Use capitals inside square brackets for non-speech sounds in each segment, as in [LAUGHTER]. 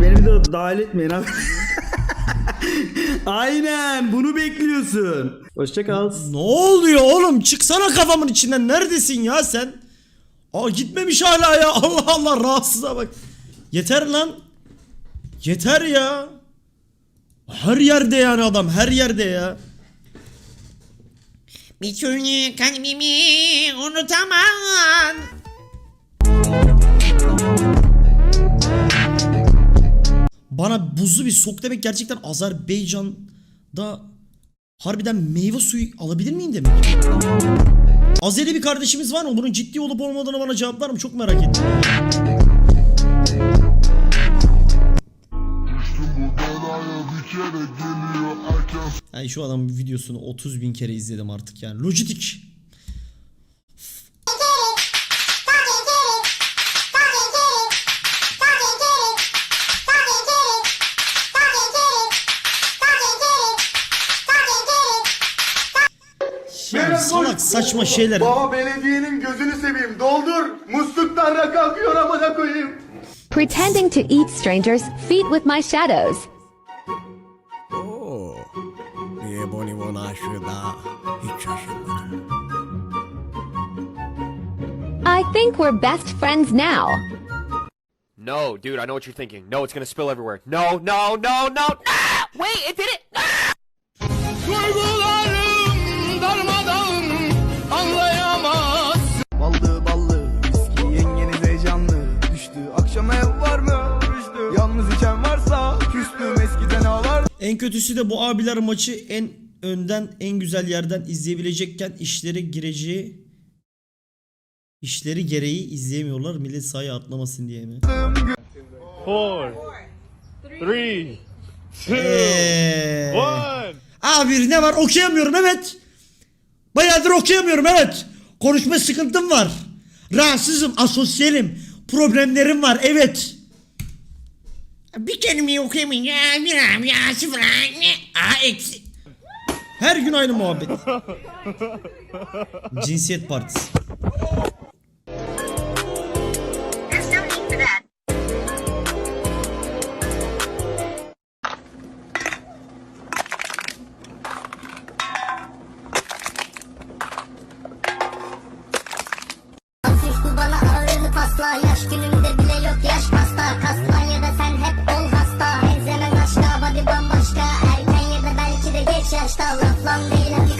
Beni de dahil etmeyin abi. [LAUGHS] Aynen bunu bekliyorsun. Hoşçakal. Ne oluyor oğlum? Çıksana kafamın içinden. Neredesin ya sen? Aa gitmemiş hala ya. [LAUGHS] Allah Allah rahatsıza bak. Yeter lan. Yeter ya. Her yerde yani adam. Her yerde ya. Bir türlü kalbimi unutamam. Bana buzlu bir sok demek gerçekten Azerbaycan'da harbiden meyve suyu alabilir miyim demek. Azeri bir kardeşimiz var mı? Bunun ciddi olup olmadığını bana cevaplar mı? Çok merak ettim. Yani şu adamın videosunu 30 bin kere izledim artık yani. Logitech. Ya salak saçma şeyler. Baba belediyenin gözünü seveyim. Doldur. Musluktan rakı akıyor amına koyayım. Pretending to eat strangers' feet with my shadows. Think we're best friends now. No, dude, I know what you're thinking. No, it's gonna spill everywhere. No, no, no, no. Ah! Wait, it did it. Ah! Ballı ballı viski yengeniz heyecanlı Düştü akşam ev var mı Rüştü Yalnız içen varsa Küstüm eskiden ağlar En kötüsü de bu abiler maçı en önden en güzel yerden izleyebilecekken işleri gireceği işleri gereği izleyemiyorlar. Millet sahaya atlamasın diye mi? Four, three, two, Eee. one. Abi ne var okuyamıyorum evet. Bayağıdır okuyamıyorum evet. Konuşma sıkıntım var. Rahatsızım, asosyalim. Problemlerim var evet. Bir kelimeyi okuyamayınca bir abi ya sıfır ne? A eksi. Her gün aynı muhabbet. Cinsiyet partisi.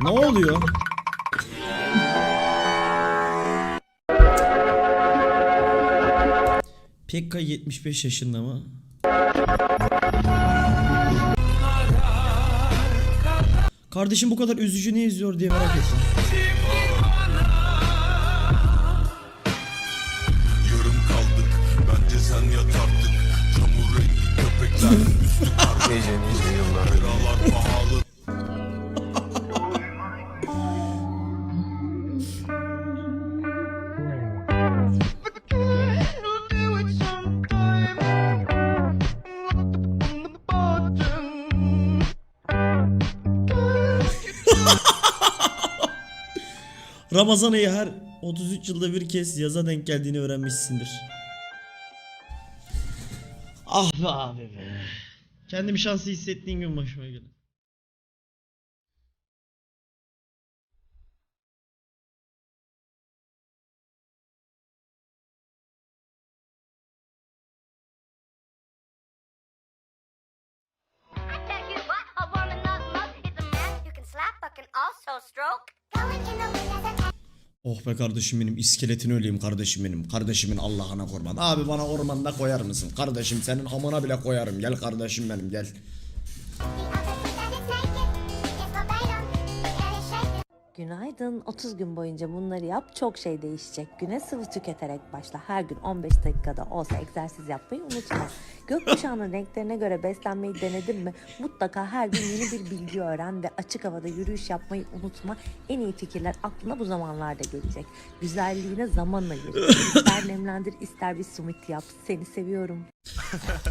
Ne oluyor? Pekka 75 yaşında mı? Kardeşim bu kadar üzücü ne izliyor diye merak ettim. Ramazan ayı her 33 yılda bir kez yaza denk geldiğini öğrenmişsindir. Ah be abi be. Kendimi şanslı hissettiğim gün başıma geldi. also stroke. Going in the wind Oh be kardeşim benim iskeletini öleyim kardeşim benim. Kardeşimin Allah'ına kurban. Abi bana ormanda koyar mısın? Kardeşim senin amına bile koyarım. Gel kardeşim benim gel. Günaydın. 30 gün boyunca bunları yap. Çok şey değişecek. Güne sıvı tüketerek başla. Her gün 15 dakikada olsa egzersiz yapmayı unutma. Gökkuşağının renklerine göre beslenmeyi denedin mi? Mutlaka her gün yeni bir bilgi öğren ve açık havada yürüyüş yapmayı unutma. En iyi fikirler aklına bu zamanlarda gelecek. Güzelliğine zamanla gelir. İster nemlendir ister bir smoothie yap. Seni seviyorum.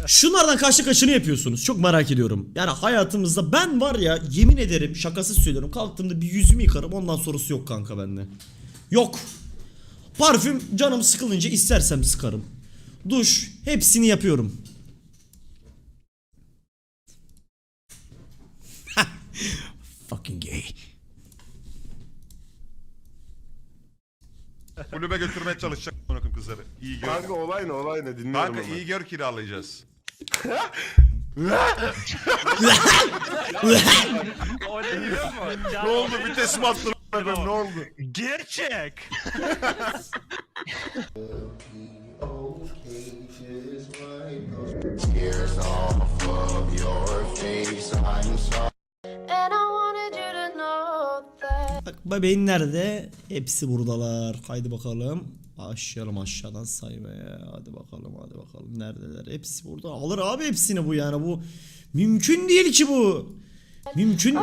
Şunlardan kaçlı kaçını yapıyorsunuz? Çok merak ediyorum. Yani hayatımızda ben var ya yemin ederim şakasız söylüyorum. Kalktığımda bir yüzümü yıkarım ondan sonrası yok kanka bende. Yok. Parfüm canım sıkılınca istersem sıkarım. Duş hepsini yapıyorum. Kulübe götürmeye çalışacak bırakın kızları. İyi gör. Kanka olay ne olay ne dinliyorum Kanka iyi gör kiralayacağız. O ne oldu vites mi attın ne oldu? Gerçek. [LAUGHS] Bak bebeğin nerede? Hepsi buradalar. Haydi bakalım. Başlayalım aşağıdan saymaya. Hadi bakalım hadi bakalım. Neredeler? Hepsi burada. Alır abi hepsini bu yani. Bu mümkün değil ki bu. Mümkün.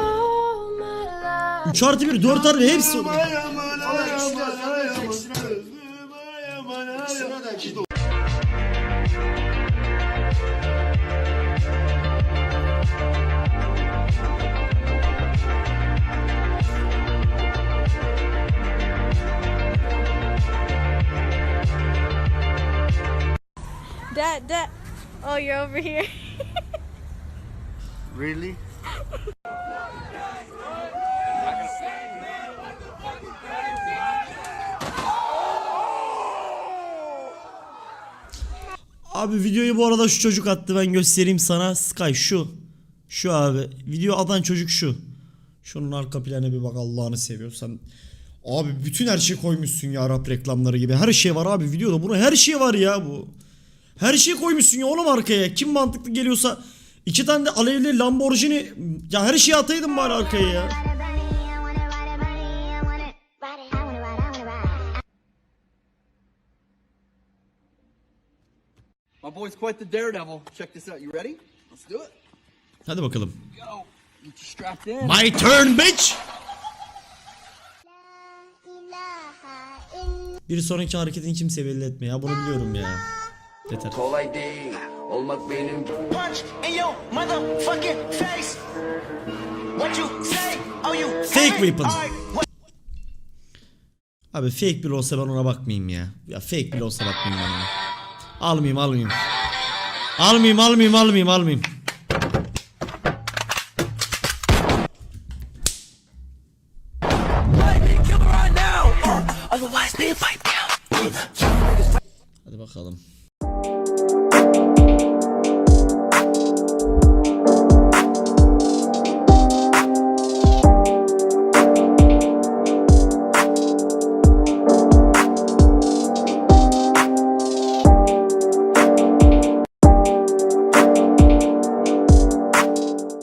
3 artı 1 4 artı 1 hepsi Oh, you're over here. [LAUGHS] Really? Abi videoyu bu arada şu çocuk attı ben göstereyim sana. Sky şu. Şu abi. Video atan çocuk şu. Şunun arka planına bir bak Allah'ını seviyorsan. Abi bütün her şey koymuşsun ya rap reklamları gibi. Her şey var abi videoda. Bunu her şey var ya bu. Her şey koymuşsun ya oğlum arkaya. Kim mantıklı geliyorsa iki tane de alevli Lamborghini ya her şeyi ataydın bari arkaya ya. My boy's quite the daredevil. Check this out. You ready? Let's do it. Hadi bakalım. Go. Get you strapped in. My turn bitch. Bir sonraki hareketini kimse belli etme ya. Bunu biliyorum ya. Yeter. Kolay değil. Olmak benim Fake weapon. Abi fake bile olsa ben ona bakmayayım ya. Ya fake bile olsa bakmayayım ben ona. Almayayım almayayım. Almayayım almayayım almayayım almayayım.